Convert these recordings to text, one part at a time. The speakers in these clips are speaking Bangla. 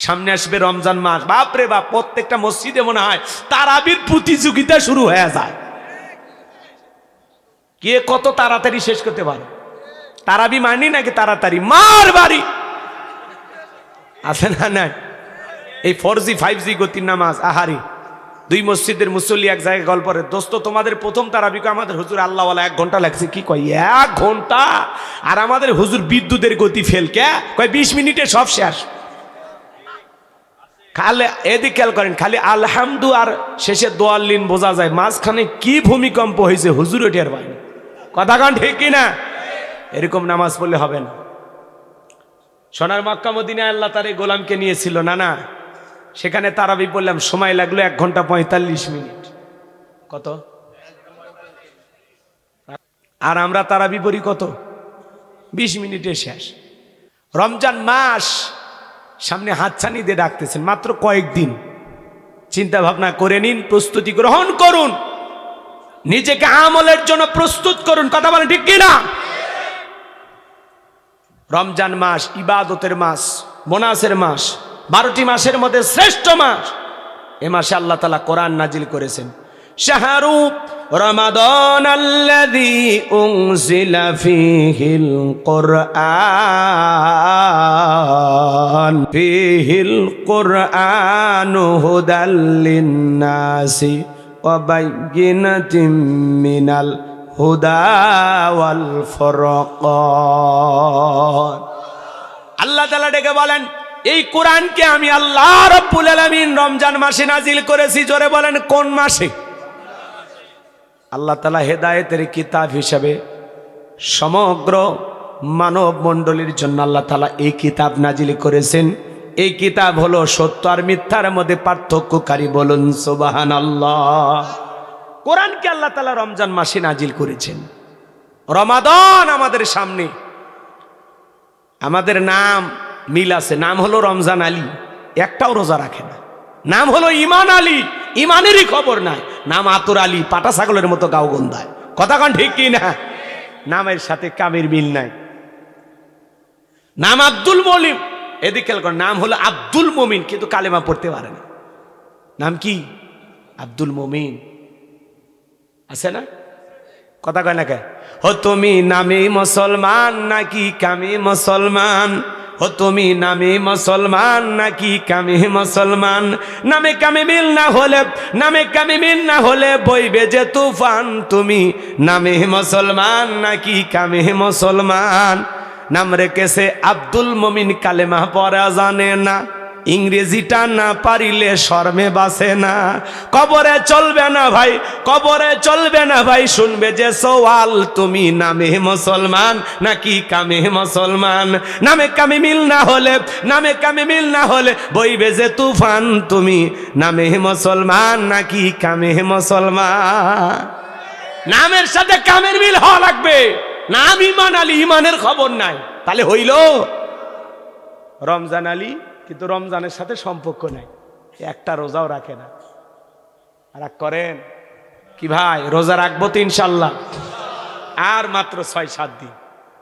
সামনে আসবে রমজান মাস। বাপরে বাপ, প্রত্যেকটা মসজিদে মনে হয় তারাবির প্রতিযোগিতা শুরু হয়ে যায়। কে কত তাড়াতাড়ি শেষ করতে পারে? তারাবি মানি নাকি তাড়াতাড়ি? মার বাড়ি! আছে না নাই? এই ফোর জি ফাইভ জি গতির নামাজ, আহারি। দুই মসজিদের মুসল্লি এক জায়গায় গল্প করে, দোস্ত, তোমাদের প্রথম তারাবিকে আমাদের হুজুর আল্লাহওয়ালা এক ঘণ্টা লাগছে। কি কয়? এক ঘণ্টা? আর আমাদের হুজুর বিদ্যুতের গতি ফেল কে? কয়, বিশ মিনিটে সব শেষ। খালে এদিক খেয়াল করেন, খালি আলহামদু আর শেষে দোয়াল্লিন বোঝা যায়। মাঝখানে কি ভূমিকম্প হয়েছে হুজুর টের পায়নি কথা কান ঠিক কিনা এরকম নামাজ পড়লে হবে না। সোনার মক্কা মদিনে আল্লাহ তার এই গোলামকে নিয়েছিল না না সেখানে তারাবি বললাম, সময় লাগল এক ঘণ্টা পঁয়তাল্লিশ মিনিট। কত? আর আমরা তারাবি পড়ি কত? বিশ মিনিটে শেষ। রমজান মাস সামনে হাতছানি দিয়ে ডাকতেছেন, মাত্র কয়েকদিন। চিন্তা ভাবনা করে নিন, প্রস্তুতি গ্রহণ করুন। নিজেকে আমলের জন্য প্রস্তুত করুন, কথা বলেন ঠিক কিনা? রমজান মাস, ইবাদতের মাস বোনাসের মাস, বারোটি মাসের মধ্যে শ্রেষ্ঠ মাস। এ মাসে আল্লাহ তালা কোরআন নাজিল করেছেন। শাহরু মিনাল হুদা ওয়াল ফুরকান। আল্লাহ তালা ডেকে বলেন, এই কোরআনকে আমি আল্লাহ রব্বুল আলামিন রমজান মাসে নাজিল করেছি। জোরে বলেন, কোন মাসে? আল্লাহ তালা হেদায়েতের কিতাব হিসাবে সমগ্র মানব মণ্ডলীর জন্য আল্লাহ তালা এই কিতাব নাজিল করেছেন। এই কিতাব হলো সত্য আর মিথ্যার মধ্যে পার্থক্যকারী বলুন সোবাহান আল্লাহ কোরআনকে আল্লাহ তালা রমজান মাসে নাজিল করেছেন। রমাদন আমাদের সামনে। আমাদের নাম, মিল আছে। নাম হলো রমজান আলী। একটাও রোজা রাখে না। নাম হলো ইমান আলী। ইমানেরই খবর নাই। নাম আতর আলী পাটা ছাগলের মতো গাও গন্ধায়। কথা কন ঠিক কি না? নামের সাথে কামের মিল নাই। নাম আব্দুল মলিম। এদিকে খেয়াল করেন, নাম হলো আব্দুল মমিন কিন্তু কালেমা পড়তে পারে না। নাম কি? আব্দুল মমিন। আছে না? কথা কয় না কে? ও তুমি নামে মুসলমান নাকি কামে মুসলমান? ও তুমি নামে মুসলমান নাকি কামে মুসলমান? নামে কামে মিল না হলে, নামে কামে মিল না হলে বইবে যে তুফান। তুমি নামে মুসলমান নাকি কামে মুসলমান? নাম রেখেছে আব্দুল মমিন কালেমা পরা জানে না। ইংরেজিটা না পারিলে শর্মে বাসে না। কবরে চলবে না ভাই, কবরে চলবে না ভাই, শুনবে যে সওয়াল, তুমি নামে মুসলমান নাকি কামে মুসলমান? নামে কামে মিল না হলে, নামে কামে মিল না হলে বইবে যে তুফান, তুমি নামে মুসলমান নাকি কামে মুসলমান? নামের সাথে কামের মিল হওয়া লাগবে। নাম ইমান আলী, ইমানের খবর নাই। তাহলে হইল রমজান আলী কিন্তু রমজানের সাথে সম্পর্ক নাই। একটা রোজাও রাখে না। রাগ করেন, কি ভাই, রোজা রাখব তো ইনশাল্লাহ। আর মাত্র ছয়, সাত দিন।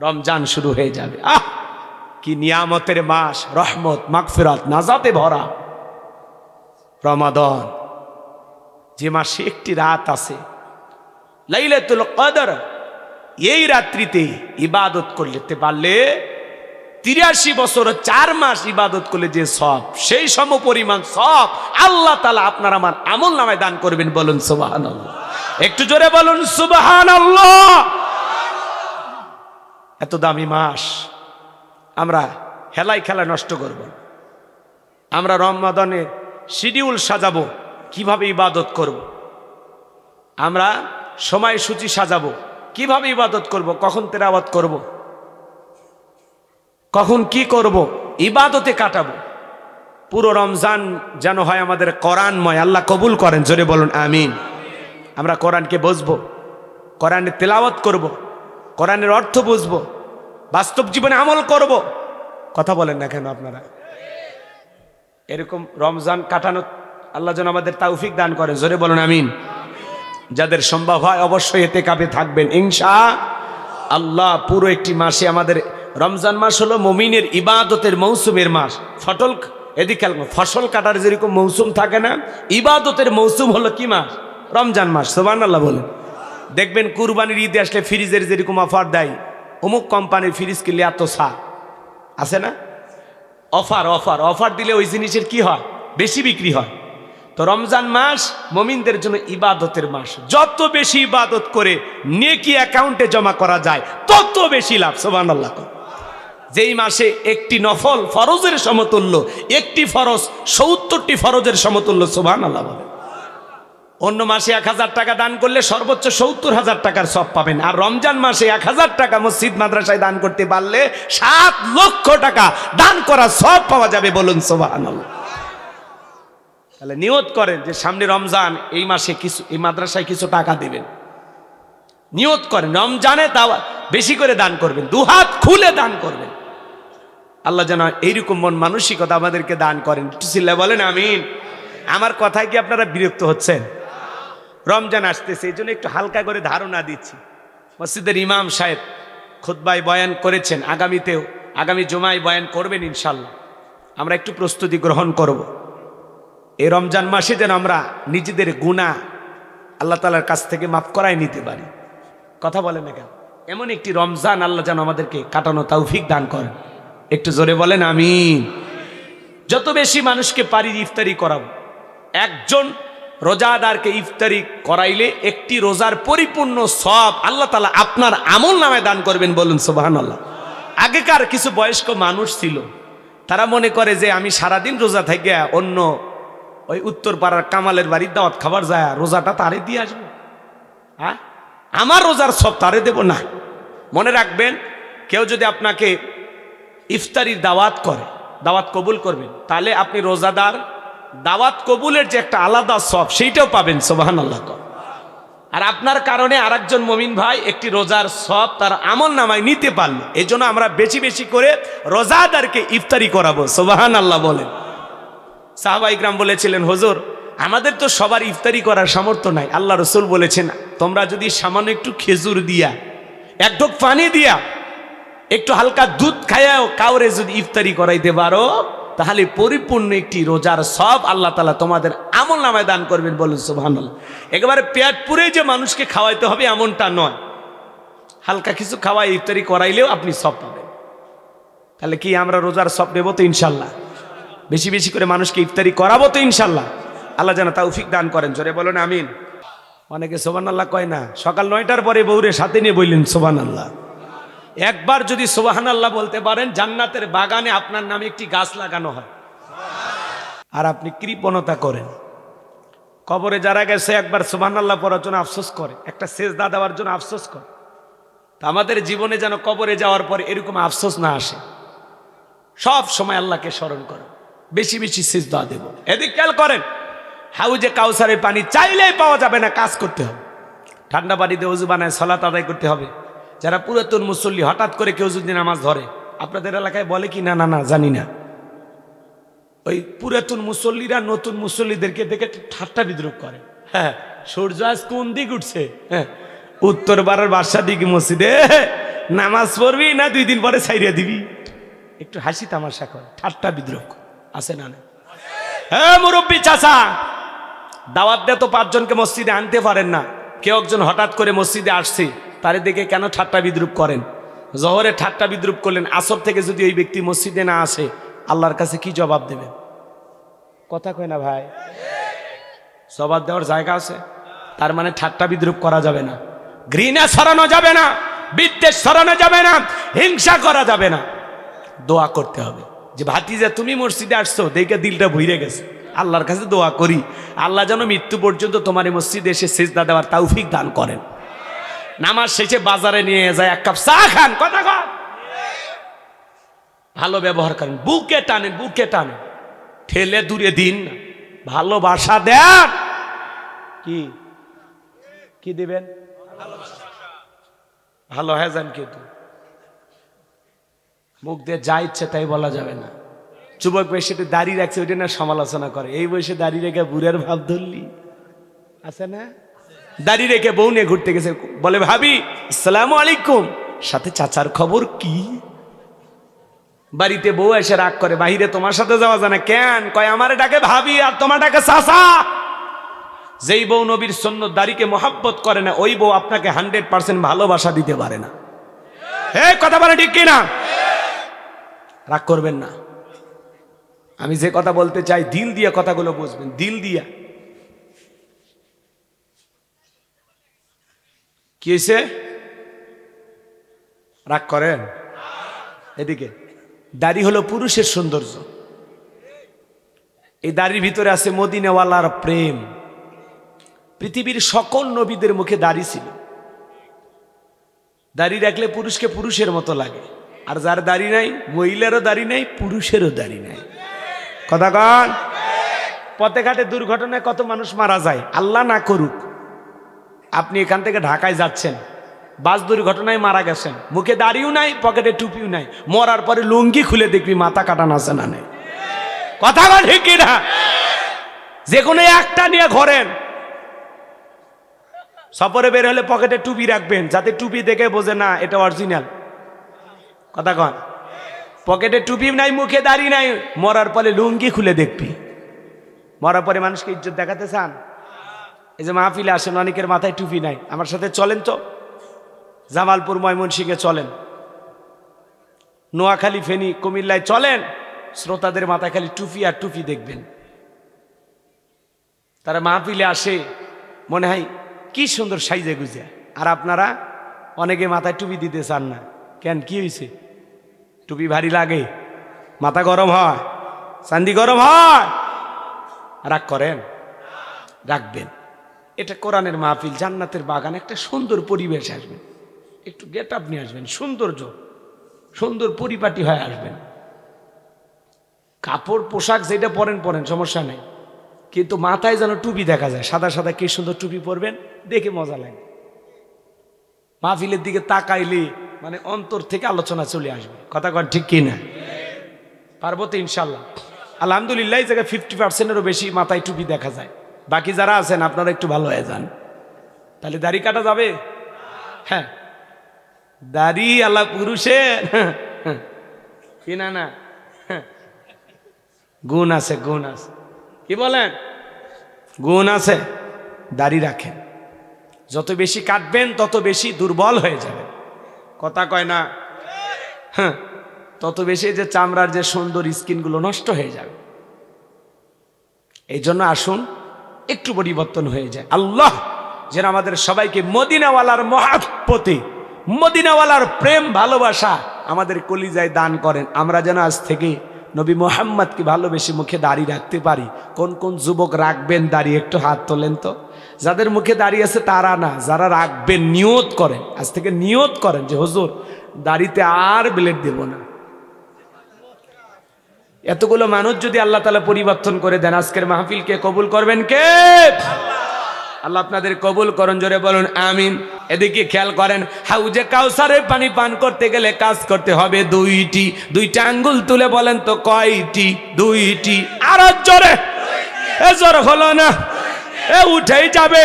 রমজান শুরু হয়ে যাবে। আহ, কি নিয়ামতের মাস, রহমত, মাগফিরাত, নাজাতে ভরা। রমাদন, যে মাসে একটি রাত আছে, লাইলাতুল কদর, এই রাত্রিতে ইবাদত করতে পারলে তিরাশি বছর, চার মাস ইবাদত করলে যে সব, সেই সম পরিমাণ সব আল্লাহ তালা আপনার আমার আমল নামায় দান করবেন বলুন সুবাহান একটু জোরে বলুন সুবাহান এত দামি মাস, আমরা হেলাই খেলা নষ্ট করব। আমরা রমাদনের শিডিউল সাজাবো, কীভাবে ইবাদত করব। আমরা সময়সূচি সাজাবো, কীভাবে ইবাদত করব কখন তেরাবাদ করব। কখন কি করব? ইবাদতে কাটাবো। পুরো রমজান যেন হয় আমাদের কোরআনময়। আল্লাহ কবুল করেন, জোরে বলুন, আমিন। আমরা কোরআনকে বসবো কোরআনের তেলাওয়াত করব। কোরআনের অর্থ বুঝব, বাস্তব জীবনে আমল করব। কথা বলেন না কেন আপনারা? এরকম রমজান কাটানো আল্লাহ যেন আমাদের তৌফিক দান করেন, জোরে বলুন, আমিন। যাদের সম্ভব হয় অবশ্যই এতে কাপে থাকবেন। ইনশা আল্লাহ পুরো একটি মাসে আমাদের রমজান মাস হলো মমিনের ইবাদতের মৌসুমের মাস। ফটল এদিকে ফসল কাটার যেরকম মৌসুম থাকে না, ইবাদতের মৌসুম হলো কি মাস? রমজান মাস সোবান আল্লাহ বলেন। দেখবেন কুরবানির ঈদে আসলে ফ্রিজের যেরকম অফার দেয়, অমুক কোম্পানির ফ্রিজ কিনলে এত সা আছে না? অফার অফার অফার দিলে ওই জিনিসের কি হয়? বেশি বিক্রি হয়। তো রমজান মাস মমিনদের জন্য ইবাদতের মাস। যত বেশি ইবাদত করে, নেকি অ্যাকাউন্টে জমা করা যায়, তত বেশি লাভ সোবান আল্লাহ যেই মাসে একটি নফল ফরজের সমতুল্য, একটি ফরজ, সত্তরটি ফরজের সমতুল্য সোবান আল্লাহ বলে। অন্য মাসে এক হাজার টাকা দান করলে সর্বোচ্চ সত্তর হাজার টাকার সব পাবেন। আর রমজান মাসে এক হাজার টাকা মসজিদ, মাদ্রাসায় দান করতে পারলে সাত লক্ষ টাকা দান করা সব পাওয়া যাবে বলুন সোবান তাহলে নিয়ত করেন যে সামনে রমজান, এই মাসে কিছু, এই মাদ্রাসায় কিছু টাকা দেবেন। নিয়ত করেন, রমজানে তাও বেশি করে দান করবেন, দুহাত খুলে দান করবেন। আল্লাহ যেন এইরকম মন মানসিকতা আমাদেরকে দান করেন। চিল্লা বলেন, আমিন। আমার কথায় কি আপনারা বিরক্ত হচ্ছেন? রমজান আসতেছে, এই জন্য একটু হালকা করে ধারণা দিচ্ছি। মসজিদের ইমাম সাহেব খুদ্বাই বয়ান করেছেন, আগামীতেও, আগামী জমায় বয়ান করবেন ইনশাল্লাহ আমরা একটু প্রস্তুতি গ্রহণ করব। এই রমজান মাসে যেন আমরা নিজেদের গুণা আল্লাহ তালার কাছ থেকে মাফ করাই নিতে পারি। কথা বলেন না কেন? এমন একটি রমজান আল্লাহ যেন আমাদেরকে কাটানো তৌফিক দান করেন। একটু জোরে বলেন আমি যত বেশি মানুষকে পারি ইফতারি করাবো একজন রোজাদারকে ইফতারি করাইলে একটি রোজার পরিপূর্ণ সব আল্লাহ তালা আপনার আমল নামে দান করবেন বলুন সোবাহান আল্লাহ আগেকার কিছু বয়স্ক মানুষ ছিল, তারা মনে করে যে আমি সারাদিন রোজা থেকে অন্য ওই উত্তর পাড়ার কামালের বাড়ির দাওয়াত খাবার যায়, রোজাটা তারে দিয়ে আসব। হ্যাঁ আমার রোজার সব তারে দেব না। মনে রাখবেন, কেউ যদি আপনাকে ইফতারির দাওয়াত করে, দাওয়াত কবুল করবেন। তাহলে আপনি রোজাদার, দাওয়াত কবুলের যে একটা আলাদা সব সেইটাও পাবেন সোবাহান আল্লাহ। আর আপনার কারণে আরেকজন মমিন ভাই একটি রোজার সব তার আমল নামায় নিতে পারল। এই জন্য আমরা বেশি বেশি করে রোজাদারকে ইফতারি করাবো সোবাহান আল্লাহ বলেন। সাহাবা ইকরাম বলেছিলেন, হুজুর, আমাদের তো সবার ইফতারি করার সামর্থ্য নাই। আল্লাহ রসুল বলেছেন, তোমরা যদি সামান্য একটু খেজুর দিয়া, এক ঢোক পানি দিয়া একটু হালকা দুধ খায়াও কাউরে যদি ইফতারি করাইতে পারো, তাহলে পরিপূর্ণ একটি রোজার সব আল্লাহ তালা তোমাদের আমল নামায় দান করবেন বলুন, সুবহানাল্লাহ। একেবারে পেট পুরে যে মানুষকে খাওয়াইতে হবে এমনটা নয়। হালকা কিছু খাওয়াই ইফতারি করাইলেও আপনি সব পাবেন। তাহলে কি আমরা রোজার সব নেব তো ইনশাল্লাহ বেশি বেশি করে মানুষকে ইফতারি করাবো তো ইনশাল্লাহ আল্লাহ যেন তৌফিক দান করেন, জোরে বলেন, আমিন। অনেকে সোবান আল্লাহ কয় না, সকাল নয়টার পরে বউরে সাথে নিয়ে বললেন সোবান আল্লাহ একবার যদি সোবাহান আল্লাহ বলতে পারেন, জান্নাতের বাগানে আপনার নামে একটি গাছ লাগানো হয়। আর আপনি কৃপণতা করেন। কবরে যারা গেছে, একবার সোবাহান আল্লাহ পড়ার জন্য আফসোস করে। একটা সেজদা দেওয়ার জন্য আফসোস করে। তা আমাদের জীবনে যেন কবরে যাওয়ার পর এরকম আফসোস না আসে। সব সময় আল্লাহকে স্মরণ করো। বেশি বেশি শেষ সিজদা দেব। এদিক খেয়াল করেন, হাউজে কাউসারের পানি চাইলেই পাওয়া যাবে না, কাজ করতে হবে। ঠান্ডা পানিতে উজু বানায়, সলাত আদায় করতে হবে। যারা পুরাতন মুসল্লি, হঠাৎ করে কেউ যদি নামাজ ধরে, আপনাদের এলাকায় বলে কি? না না না, জানি না। ওই পুরাতন মুসল্লিরা নতুন মুসল্লিদেরকে দেখে ঠাট্টা বিদ্রুপ করে। হ্যাঁ সূর্য আজ কোন দিক উঠছে? হ্যাঁ উত্তর বাড়ার বাসা দিকে মসজিদে। নামাজ পড়বি না দুই দিন পরে ছাইরিয়া দিবি? একটু হাসি তামাশা কর, ঠাট্টা বিদ্রোহ আছে না না হ্যাঁ মুরব্বী চাচা, দাওয়াত দিয়ে তো পাঁচজনকে মসজিদে আনতে পারেন না। কেউ একজন হঠাৎ করে মসজিদে আসছে। তারে দেখে কেন ঠাট্টা বিদ্রুপ করেন? জহরে ঠাট্টা বিদ্রুপ করলেন, আসর থেকে যদি ওই ব্যক্তি মসজিদে না আসে, আল্লাহর কাছে কি জবাব দেবেন? কথা কয় না ভাই। জবাব দেওয়ার জায়গা আছে? তার মানে ঠাট্টা বিদ্রুপ করা যাবে না। ঘৃণা সরানো যাবে না, বিদ্বেষ সরানো যাবে না, হিংসা করা যাবে না। দোয়া করতে হবে। যে ভাতিজা, তুমি মসজিদে আসছো, দেখে দিলটা ভইরে গেছে। আল্লাহর কাছে দোয়া করি। আল্লাহ যেন মৃত্যু পর্যন্ত তোমার মসজিদে এসে সেজদা দেওয়ার তৌফিক দান করেন। নামাজ শেষে বাজারে নিয়ে যায় এক কাপ চা খান। কথা কন। ভালো ব্যবহার করেন। বুকে টানেন বুকে টানেন। ঠেলে দূরে দিন ভালোবাসা দেন। কি? কি দিবেন? ভালো হ্যাঁ যান কিন্তু। মুখ দিয়ে যা ইচ্ছে তাই বলা যাবে না। যুবক বয়সে দাঁড়িয়ে রাখছে, ওইটা না সমালোচনা করে। এই বয়সে দাঁড়িয়ে রেখে বুড়ের ভাব ধরলি। আছে না? দাঁড়িয়ে রেখে বউ নিয়ে ঘুরতে গেছে। বলে, ভাবি, আসসালামু আলাইকুম। সাথে চাচার খবর কি? বাড়িতে বউ এসে রাগ করে, বাহিরে তোমার সাথে যাওয়া যায় না। কেন? কয়, আমার ডাকে ভাবি আর তোমার ডাকে চাষা যেই বউ নবীর সন্ন্য দাড়িকে মহাব্বত করে না, ওই বউ আপনাকে হান্ড্রেড পার্সেন্ট ভালোবাসা দিতে পারে না। হে কথা বলে ঠিক কিনা? রাগ করবেন না। আমি যে কথা বলতে চাই, দিল দিয়ে কথাগুলো বুঝবেন, দিল দিয়া। কি হয়েছে রাগ করেন? এদিকে, দাড়ি হলো পুরুষের সৌন্দর্য। এই দাড়ির ভিতরে আছে মদিনেওয়ালার প্রেম। পৃথিবীর সকল নবীদের মুখে দাড়ি ছিল। দাড়ি রাখলে পুরুষকে পুরুষের মতো লাগে। আর যার দাড়ি নাই, মহিলারও দাড়ি নাই, পুরুষেরও দাড়ি নাই। কথা কন? পথে ঘাটে দুর্ঘটনায় কত মানুষ মারা যায়, আল্লাহ না করুক। আপনি এখান থেকে ঢাকায় যাচ্ছেন। বাস দুর্ঘটনায় মারা গেছেন। মুখে দাড়িও নাই, পকেটে টুপিও নাই। মরার পরে লুঙ্গি খুলে দেখবি মাথা কাটানো আছে না নেই। কথা বল ঠিক কিনা? যে কোনো একটা নিয়ে ঘোরেন। সফরে বের হলে পকেটে টুপি রাখবেন, যাতে টুপি দেখে বোঝে, না, এটা অরিজিনাল কথা কন। পকেটে টুপি নাই, মুখে দাড়ি নাই, মরার পরে লুঙ্গি খুলে দেখবি। মরার পরে মানুষকে ইজ্জত দেখাতে চান? এই যে মাহফিলে আসেন, অনেকের মাথায় টুপি নাই। আমার সাথে চলেন তো। জামালপুর, ময়মনসিংহে চলেন। নোয়াখালী, ফেনী, কুমিল্লায় চলেন। শ্রোতাদের মাথায় খালি টুপি আর টুপি দেখবেন। তারা মাহফিলে আসে, মনে হয় কি সুন্দর সাইজে গুজে। আর আপনারা, অনেকে মাথায় টুপি দিতে চান না। কেন, কি হয়েছে টুপি ভারী লাগে। মাথা গরম হয়। চান্দি গরম হয়। রাগ করেন? রাখবেন। এটা কোরআনের মাহফিল, জান্নাতের বাগান, একটা সুন্দর পরিবেশ আসবেন একটু গেট আপ নিয়ে আসবেন, সৌন্দর্য, সুন্দর পরিপাটি হয়ে আসবেন। কাপড়, পোশাক যেটা পরেন পরেন, সমস্যা নেই। কিন্তু মাথায় যেন টুপি দেখা যায়, সাদা সাদা কি সুন্দর টুপি পরবেন, দেখে মজা লাগে। মাহফিলের দিকে তাকাইলে মানে অন্তর থেকে আলোচনা চলে আসবে। কথা কন ঠিক কি না পারব তো ইনশাল্লাহ। আলহামদুলিল্লাহ, এই জায়গায় ফিফটি পার্সেন্টেরও বেশি মাথায় টুপি দেখা যায়। বাকি যারা আছেন, আপনারা একটু ভালো হয়ে যান। তাহলে দাড়ি কাটা যাবে? হ্যাঁ। দাড়ি আল্লাহ পুরুষের কি না না। গুণ আছে গুণ আছে। কি বলেন? গুণ আছে, দাড়ি রাখেন। যত বেশি কাটবেন, তত বেশি দুর্বল হয়ে যাবে। কথা কয় না? হ্যাঁ। তত বেশি যে চামড়ার যে সুন্দর স্কিনগুলো নষ্ট হয়ে যাবে। এই জন্য আসুন একটু পরিবর্তন হয়ে যায়। আল্লাহ যেন আমাদের সবাইকে মদিনাওয়ালার মহাপতি মদিনাওয়ালার প্রেম, ভালোবাসা আমাদের কলিজায় দান করেন। আমরা যেন আজ থেকে নবী মোহাম্মদকে ভালোবেসে মুখে দাঁড়িয়ে রাখতে পারি। কোন কোন যুবক রাখবেন দাঁড়িয়ে একটু হাত তোলেন তো। যাদের মুখে দাঁড়িয়ে আছে তারা না, যারা রাখবেন, নিয়ত করেন। আজ থেকে নিয়ত করেন যে, হুজুর, দাড়িতে আর ব্লেড দেব না। এতগুলো মানুষ যদি আল্লাহ তালা পরিবর্তন করে দেন আজকের মাহফিলকে কবুল করবেন কে? আল্লাহ। আপনাদের কবুল করুন জোরে বলুন আমিন। এদিকে খেয়াল করেন হাউজে কাউসারের পানি পান করতে গেলে কাজ করতে হবে দুইটি। দুইটা আঙ্গুল তুলে বলেন তো কয়টি? দুইটি। আর জোরে। এ জোর হলো না। এ উঠেই যাবে।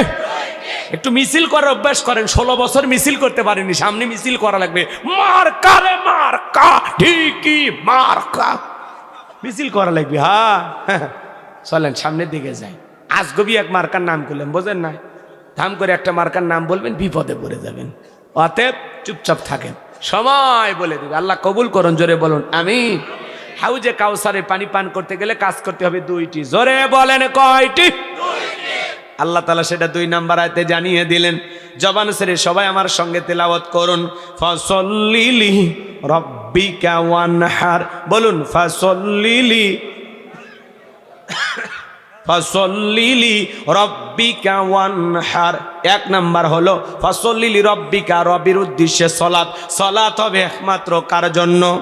একটু মিছিল করার অভ্যাস করেন ষোলো বছর মিছিল করতে পারেনি সামনে মিছিল করা লাগবে। মার কারে মার কা ঠিকই মার কা। মিছিল করা লাগবে হ্যাঁ। চলেন, সামনের দিকে যাই। আজগবি এক মার্কার নাম করলেন, বোঝেন না ধাম করে একটা মার্কার নাম বলবেন, বিপদে পড়ে যাবেন। অতএব চুপচাপ থাকেন। সময় বলে দেবে। আল্লাহ কবুল করুন, জোরে বলুন আমি হাউজে কাউসারে পানি পান করতে গেলে কাজ করতে হবে দুইটি। জোরে বলেন কয়টি? আল্লাহ তালা সেটা দুই নাম্বার আয়তে জানিয়ে দিলেন। জবান সেরে সবাই আমার সঙ্গে তেলাওয়াত করুন। ফসল্লিলি রব্বিকা ওয়ানহার। বলুন, ফসল্লিলি ফসল্লিলি রব্বিকা ওয়ানহার। এক নাম্বার হলো, ফসল্লিলি রব্বিকা রবির উদ্দেশ্যে সলাৎ। সলাৎ হবে একমাত্র কার জন্য?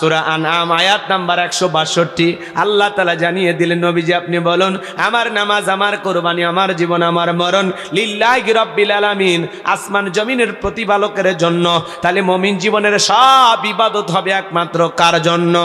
সুরা আনাম আয়াত নাম্বার একশো বাষট্টি। আল্লাহ তালা জানিয়ে দিলেন, নবীজি আপনি বলুন, আমার নামাজ, আমার কোরবানি, আমার জীবন, আমার মরণ লিল্লাহ রব্বিল আলামিন, আসমান জমিনের প্রতিপালকের জন্য। তাহলে মমিন জীবনের সব বিবাদত হবে একমাত্র কার জন্য?